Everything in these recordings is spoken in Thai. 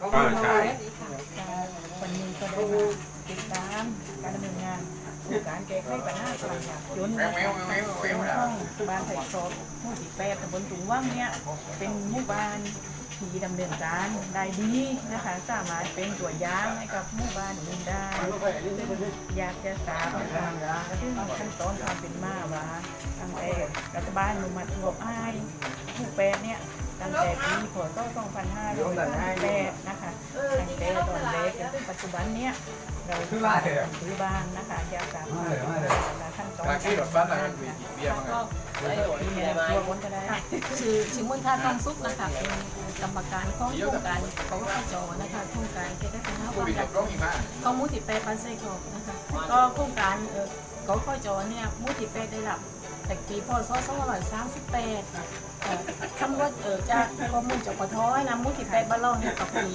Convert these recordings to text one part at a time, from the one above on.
ก็ใช่วันนี้ก็ได้มาติดตามการดำเนินงานโครงการแก้ไขปัญหาความยากจนนะคะเป็นห้องบ้านไผ่ครอบหมู่ที่แปดตำบลตุงว่างเนี่ยเป็นหมู่บ้าน ที่ดำเนินการได้ดีนะคะ สามารถเป็นตัวอย่างให้กับหมู่บ้านอื่นได้ อยากจะทราบนะคะซึ่งขั้นตอนความเป็นมาว่าตั้งแต่รัฐบาลอนุมัติงบอ้ผู้แปรเนี่ย ตั้งแต่ปีพศ2558นะคะตั้งแต่ตอนแรกจนถึงปัจจุบันเนี่ยเราซื้อบ้านนะคะอยากทราบความาและขั้นตอนการที่รถบัสอะไรมันมีเบียร์มั้งก็เอ่อที่เนี่ยตัวคนก็ได้ชื่อชื่อมุนท่าทองซุปนะคะเป็นกรรมการของโครงการเขาจอนะคะโครงการแก้ไขปัญหาคผู้วามมียากร้องอีกมากของมูติเปปันไซคอกนะคะก็โครงการเออขาข้อจอเนี่ยมูติเปได้รับ แต่ปีพศ2538เอ่อคำว่าเออจากข้อมูลจากปทนะมูติเปบ้านเราเนี่ยกับปี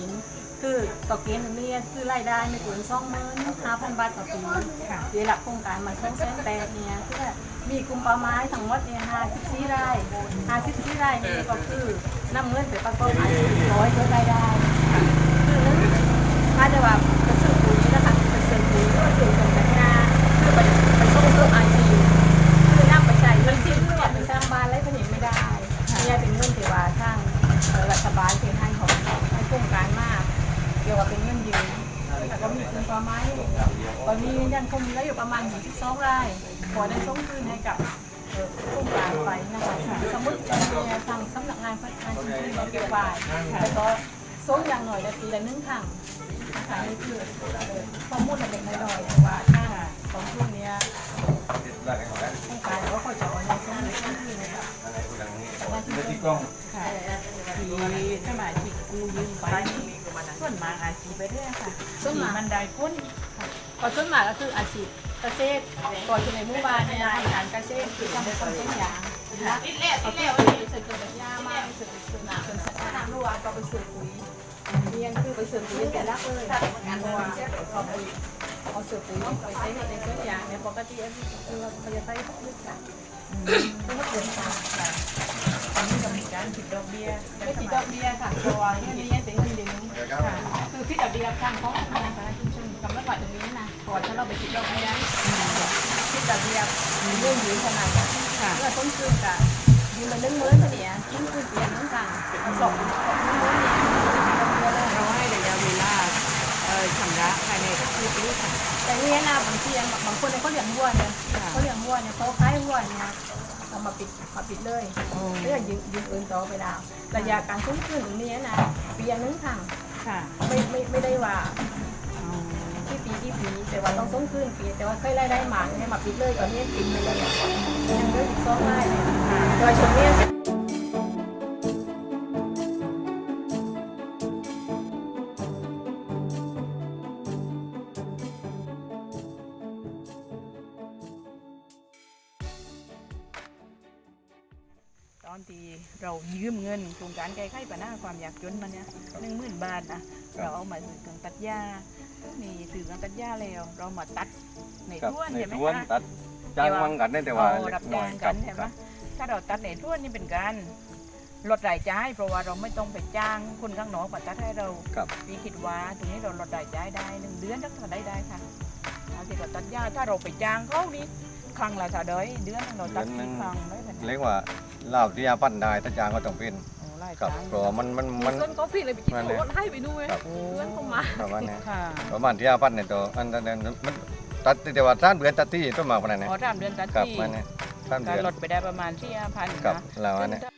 คือต่อเกณฑ์เนี่ยคือรายได้ไม่เกินสองหมื่นห้าพันบาทต่อปีค่ะได้รับโครงการมาช่องแสนแปดเนี่ยคือมีกลุ่มป้าหมายทั้งหมดเนี่ยห้าสิบสี่ไร่ห้าสิบสี่ไร่นี่ก็คือนำเงินไปประกอบอาชีพร้อยเพื่อรายได้คือหนึงมาจะว่าไปซื้อปุ๋ยนะคะไปซื้อปุ๋ยก็ซื้อกับจัดงานคือ เกี่ยวกับเป็นเงินยืมแต่ก็มีกลุ่มเป้าหมายตอนนี้ยังคงเหลืออยู่ประมาณ22ไร่ขอได้ส่งคืนให้กับเอ่อโครงการไปนะคะสมมติจะมีทางสำนักงานพัฒนาชุมชนเราเกี่ยวไปแล้วก็ส่งอย่างหน่อยในปีละหนึ่งครั้งนะคะนี่คือข้อมูลเล็กๆน้อยๆแต่ว่าถ้าของช่วงนี้ยโครงการก็ขอจะเอาในส่งในส่งคืนนะคะแต่ว่าที่กล้อง ค่ะที่สมาชิกกูยืมไปนี่ส่วนมากอาชีพไปเรื่อยค่ะส่วนมากมันได้พ้นก็ส่วนมากก็คืออาชีพเกษตรก่อนจะในหมู่บ้านเนี่ยนะการเกษตรคือทำเป็นต้นยางนะคะเขาเกี่ยวไปซื้อเครื่องแบบยามาไปซื้อซื้อน้ำซื้อสารน้ำรั่วก็ไปซื้อปุ๋ยเรียนคือไปซื้อปุ๋ยแต่ละเลยงานว่าเขาไปเอาซื้อปุ๋ยไปใช้ในต้นยางเนี่ยปกติคือเขาจะใช้พวกนี้ค่ะไม่ต้องเดินทางค่ะอันนี้ ก็มีการผิดดอกเบี้ยไม่ติดดอกเบี้ยค่ะเพราะว่าเงินนี้เป็นเงินยืมเดี๋ยวครับคือพี่ดอกเบี้ยทางของธนาคารชุมชนกำหนดไว้ตรงนี้นะก่อนถ้าเราไปคิดดอกเบี้ยคิดดอกเบี้ยเรื่องยืมขนาดนี้ค่ะเมื่อต้นคืนกะยืมไปนึ่งมื้อเฉลี่ยต้นคืนเปลี่ยนทั้งกันสองสองมื้อเนี่ยเราให้ระยะเวลาเอ่อชำระภายในคือปีค่ะแต่เนี่ยนะบางทีบางคนเนี่ยเขาเลี้ยงวัวเนี่ยเขาเลี้ยงวัวเนี่ยเขาคล้ายวัวเนี่ย เอามาปิดมาปิดเลยเพื่อยืมยืมอื่นต่อไปดาวระยะการต้นคืนตรงนี้นะเปลี่ยนนึงครั้งค่ะไม่ไม่ไม่ได้ว่าอ๋อที่ปีที่ปีแต่ว่าต้องส่งคืนปีแต่ว่าเคยไล่ได้หมาเนี่ยมาปิดเลยตอนนี้ปิดไปเลยยังเหลืออีกสองไร่เนี่ยโดยช่วงเนี้ อนที่เรายืมเงินโครงการแก้ไขปัญหาความยากจนมาเนี่ยหนึ่งหมื่นบาทนะเราเอามาซื้อเครื่องตัดหญ้านี่ซื้อเครื่องตัดหญ้าแล้ว เรามาตัดในกับท้วนในใช่ไหมท้วนคะตัดจ้างมั่งกันได้แต่ว่าเอเล็รับกน้จ้าอยงคกัรันบใช่ไหมถ้าเราตัดในท้วนนี่เป็นการลดรายจ่ายเพราะว่าเราไม่ต้องไปจ้างคนข้างนอกมาตัดให้เราครับพี่คิดว่าตรงนี้เราลดรายจ่ายได้หนึ่งเดือนถ้าได้ได้ค่ะเอาที่เราตัดหญ้าถ้าเราไปจ้างเขานี่ ครั้งละเท่าใดเดือนหนึ่งเราตัดกี่ครั้งได้แบบนี้เรียกว่าลาบที่ยาปั้นได้ถ้าจ้างก็ต้องเป็นโอ้รายครับจ่ายเพราะว่ามันมันมันเส้นก็พี่เลยไปกินนั่นแหละ โอนให้ไปด้วยครับโอ้เพื่อนเข้ามา ประมาณนี้ค่ะประมาณที่ยาปั้นเนี่ยตัวอันนั้นมันตัดแต่ว่าท่านเบือนตัดที่ต้นหมากขนาดนี้อ๋อสามเดือนตัดครับที่มันเนี่ยท่านก็เบือนลดไปได้ประมาณที่ห้าพันกับนะ เราอันซึ่นี้งถ้า